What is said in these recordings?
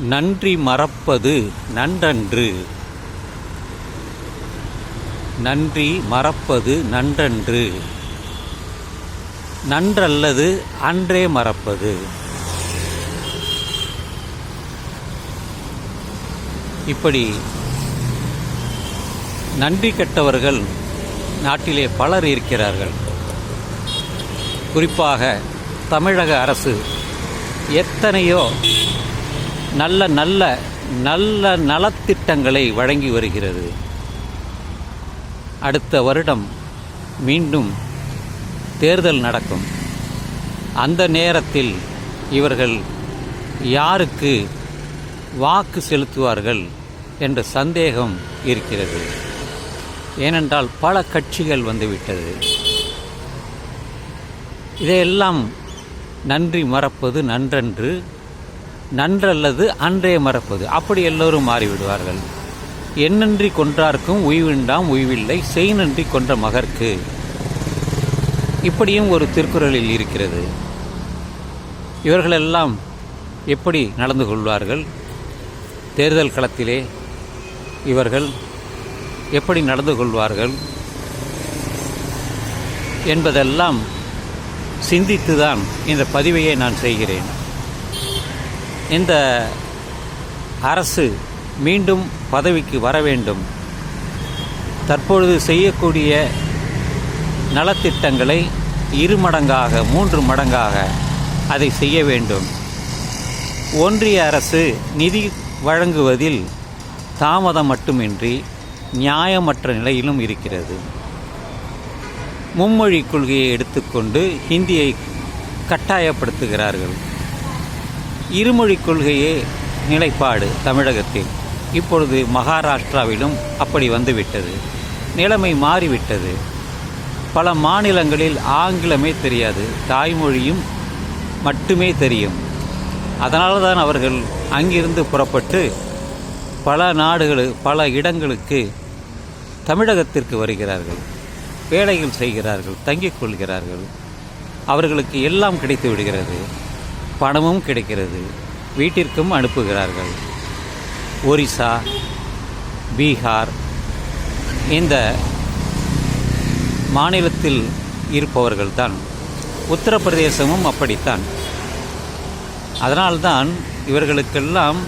நன்றி மறப்பது நன்றன்று. நன்றி மறப்பது நன்றன்று. நன்றல்லது அன்றே மறப்பது. இப்படி நன்றி கெட்டவர்கள் நாட்டிலே பலர் இருக்கிறார்கள். குறிப்பாக தமிழக அரசு எத்தனையோ நல்ல நல்ல நல்ல நலத்திட்டங்களை வழங்கி வருகிறது. அடுத்த வருடம் மீண்டும் தேர்தல் நடக்கும். அந்த நேரத்தில் இவர்கள் யாருக்கு வாக்கு செலுத்துவார்கள் என்ற சந்தேகம் இருக்கிறது. ஏனென்றால் பல கட்சிகள் வந்துவிட்டது. இதையெல்லாம் நன்றி மறப்பது நன்றன்று நன்றல்லது அன்றே மறப்பது. அப்படி எல்லோரும் மாறிவிடுவார்கள். என்னன்றி கொன்றார்க்கும் உய்வுண்டாம் உய்வில்லை செய் நன்றி கொன்ற மகர்க்கு. இப்படியும் ஒரு திருக்குறளில் இருக்கிறது. இவர்களெல்லாம் எப்படி நடந்து கொள்வார்கள்? தேர்தல் களத்திலே இவர்கள் எப்படி நடந்து கொள்வார்கள்? என்பதெல்லாம் சிந்தித்துதான் இந்த பதிவையை நான் செய்கிறேன். இந்த அரசு மீண்டும் பதவிக்கு வர வேண்டும். தற்பொழுது செய்யக்கூடிய நலத்திட்டங்களை இரு மடங்காக மூன்று மடங்காக அதை செய்ய வேண்டும். ஒன்றிய அரசு நிதி வழங்குவதில் தாமதம் மட்டுமின்றி நியாயமற்ற நிலையிலும் இருக்கிறது. மும்மொழி கொள்கையை எடுத்துக்கொண்டு ஹிந்தியை கட்டாயப்படுத்துகிறார்கள். இருமொழி கொள்கையே நிலைப்பாடு தமிழகத்தில். இப்பொழுது மகாராஷ்டிராவிலும் அப்படி வந்துவிட்டது. நிலைமை மாறிவிட்டது. பல மாநிலங்களில் ஆங்கிலமே தெரியாது. தாய்மொழியும் மட்டுமே தெரியும். அதனால தான் அவர்கள் அங்கிருந்து புறப்பட்டு பல நாடுகள் பல இடங்களுக்கு தமிழகத்திற்கு வருகிறார்கள். வேலைகள் செய்கிறார்கள் தங்கிக் கொள்கிறார்கள். அவர்களுக்கு எல்லாம் கிடைத்து விடுகிறது பணமும் கிடைக்கிறது. வீட்டிற்கும் அனுப்புகிறார்கள். ஒரிசா பீகார் இந்த மாநிலத்தில் இருப்பவர்கள்தான். உத்தரப்பிரதேசமும் அப்படித்தான். அதனால்தான் இவர்களுக்கெல்லாம்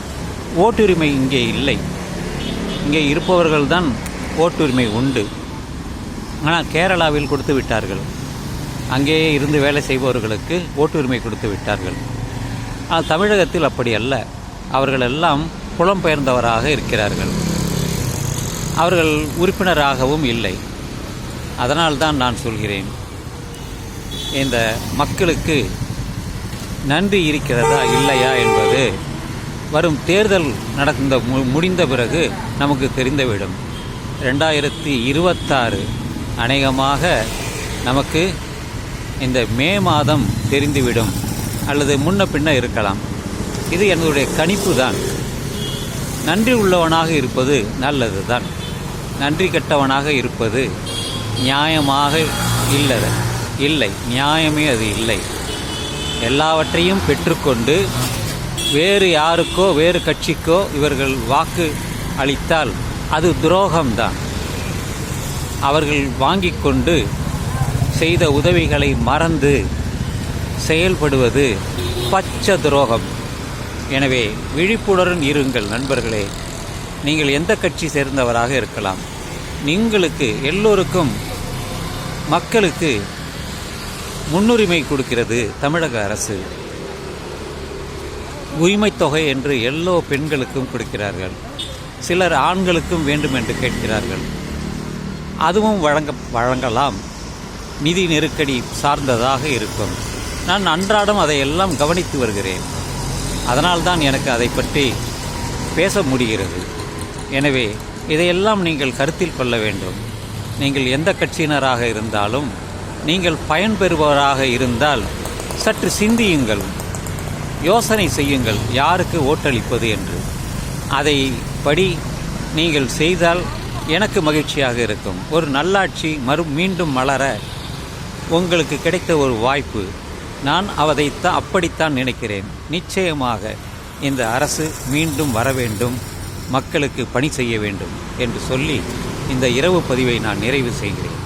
ஓட்டுரிமை இங்கே இல்லை. இங்கே இருப்பவர்கள்தான் ஓட்டுரிமை உண்டு. ஆனால் கேரளாவில் கொடுத்து விட்டார்கள். அங்கேயே இருந்து வேலை செய்பவர்களுக்கு ஓட்டுரிமை கொடுத்து விட்டார்கள். தமிழகத்தில் அப்படி அல்ல. அவர்கள் எல்லாம் புலம்பெயர்ந்தவராக இருக்கிறார்கள். அவர்கள் உறுப்பினராகவும் இல்லை. அதனால்தான் நான் சொல்கிறேன் இந்த மக்களுக்கு நன்றி இருக்கிறதா இல்லையா என்பது வரும் தேர்தல் நடந்த மு- முடிந்த பிறகு நமக்கு தெரிந்துவிடும். ரெண்டாயிரத்தி இருபத்தாறு அநேகமாக நமக்கு இந்த மே மாதம் தெரிந்துவிடும். அல்லது முன்ன பின்ன இருக்கலாம். இது என்னுடைய கணிப்பு தான். நன்றி உள்ளவனாக இருப்பது நல்லது தான் நன்றி கெட்டவனாக இருப்பது நியாயமாக இல்லை இல்லை நியாயமே அது இல்லை. எல்லாவற்றையும் பெற்றுக்கொண்டு வேறு யாருக்கோ வேறு கட்சிக்கோ இவர்கள் வாக்கு அளித்தால் அது துரோகம்தான். அவர்கள் வாங்கிக்கொண்டு செய்த உதவிகளை மறந்து செயல்படுவது பச்ச துரோகம். எனவே விழிப்புணர்வுடன் இருங்கள் நண்பர்களே. நீங்கள் எந்த கட்சி சேர்ந்தவராக இருக்கலாம். நீங்களுக்கு எல்லோருக்கும் மக்களுக்கு முன்னுரிமை கொடுக்கிறது தமிழக அரசு. உரிமைத் தொகை என்று எல்லோ பெண்களுக்கும் கொடுக்கிறார்கள். சிலர் ஆண்களுக்கும் வேண்டும் என்று கேட்கிறார்கள். அதுவும் வழங்க வழங்கலாம். நிதி நெருக்கடி சார்ந்ததாக இருக்கும். நான் அன்றாடம் அதையெல்லாம் கவனித்து வருகிறேன். அதனால்தான் எனக்கு அதை பற்றி பேச முடிகிறது. எனவே இதையெல்லாம் நீங்கள் கருத்தில் கொள்ள வேண்டும். நீங்கள் எந்த கட்சியினராக இருந்தாலும் நீங்கள் பயன்பெறுபவராக இருந்தால் சற்று சிந்தியுங்கள். யோசனை செய்யுங்கள் யாருக்கு ஓட்டளிப்பது என்று. அதை படி நீங்கள் செய்தால் எனக்கு மகிழ்ச்சியாக இருக்கும். ஒரு நல்லாட்சி மறு மீண்டும் மலர உங்களுக்கு கிடைத்த ஒரு வாய்ப்பு நான் அவதைத்தான் அப்படித்தான் நினைக்கிறேன். நிச்சயமாக இந்த அரசு மீண்டும் வர வேண்டும் மக்களுக்கு பணி செய்ய வேண்டும் என்று சொல்லி இந்த இரவு பதிவை நான் நிறைவு செய்கிறேன்.